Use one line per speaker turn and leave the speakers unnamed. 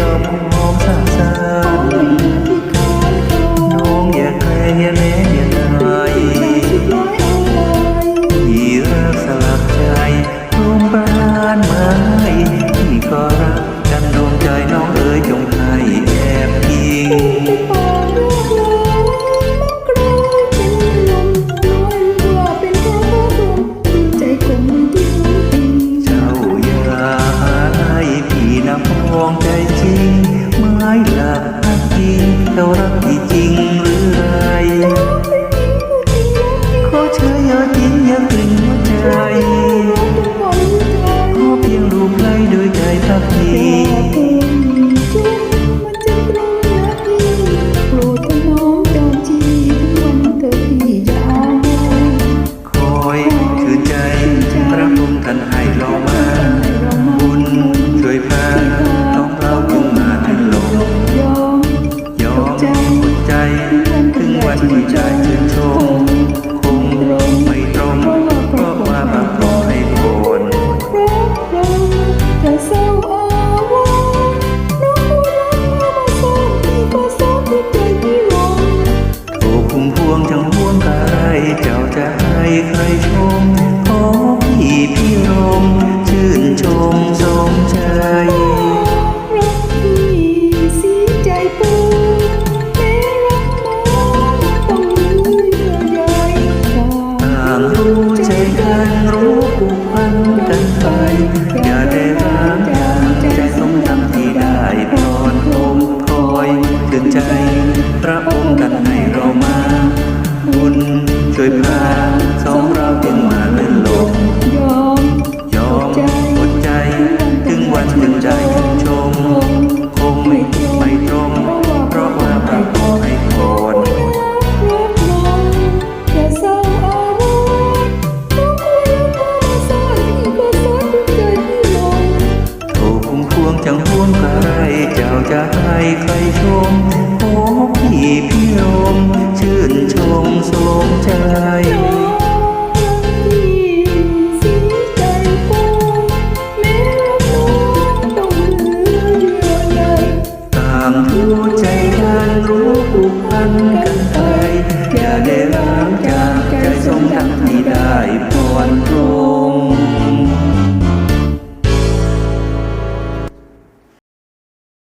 ได้จอมอมสานสา
ขอนให้เธอที่คอน
น้องอย่าแคลงอย่าแม้อย่าไาย
ใจสุดร้อยอะไร
ที่รักสลับใจรงพยาบาลมาให้พี่ก็รักกันดวงใจน้องเอ๋ยจงให้แอบยิง
เรา
รักที่จริงหรือไรขอเชยอย่าทิ้งอย่าตึงหัวใจ พวงจังห่วงอะไรเจ้าจะให้ใครชมขอพี่พี่รมชื่นชมสมใจรักพี่สี
ใจปูแม้รักน้องต้องลืมเยื่อใย
ต่างรู้ใจกันรู้ผูกพันกันไปอย่าได้ร้างอย่างใจสมดังที่ได้พรอมคอยถึงใจ จะให้
ใค
รชมโอ้พี่พี่รมชื่นชมสมใจ